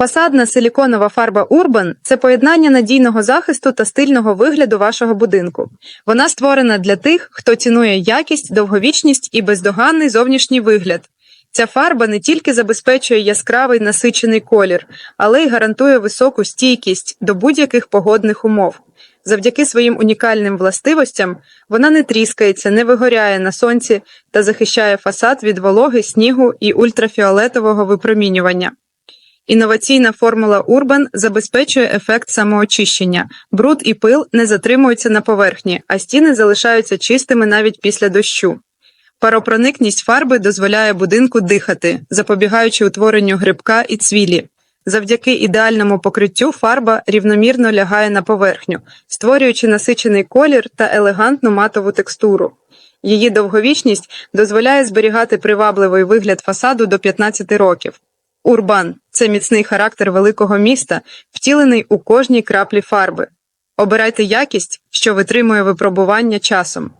Фасадна силіконова фарба Urban – це поєднання надійного захисту та стильного вигляду вашого будинку. Вона створена для тих, хто цінує якість, довговічність і бездоганний зовнішній вигляд. Ця фарба не тільки забезпечує яскравий насичений колір, але й гарантує високу стійкість до будь-яких погодних умов. Завдяки своїм унікальним властивостям вона не тріскається, не вигоряє на сонці та захищає фасад від вологи, снігу і ультрафіолетового випромінювання. Інноваційна формула Urban забезпечує ефект самоочищення. Бруд і пил не затримуються на поверхні, а стіни залишаються чистими навіть після дощу. Паропроникність фарби дозволяє будинку дихати, запобігаючи утворенню грибка і цвілі. Завдяки ідеальному покриттю фарба рівномірно лягає на поверхню, створюючи насичений колір та елегантну матову текстуру. Її довговічність дозволяє зберігати привабливий вигляд фасаду до 15 років. Урбан це міцний характер великого міста, втілений у кожній краплі фарби. Обирайте якість, що витримує випробування часом.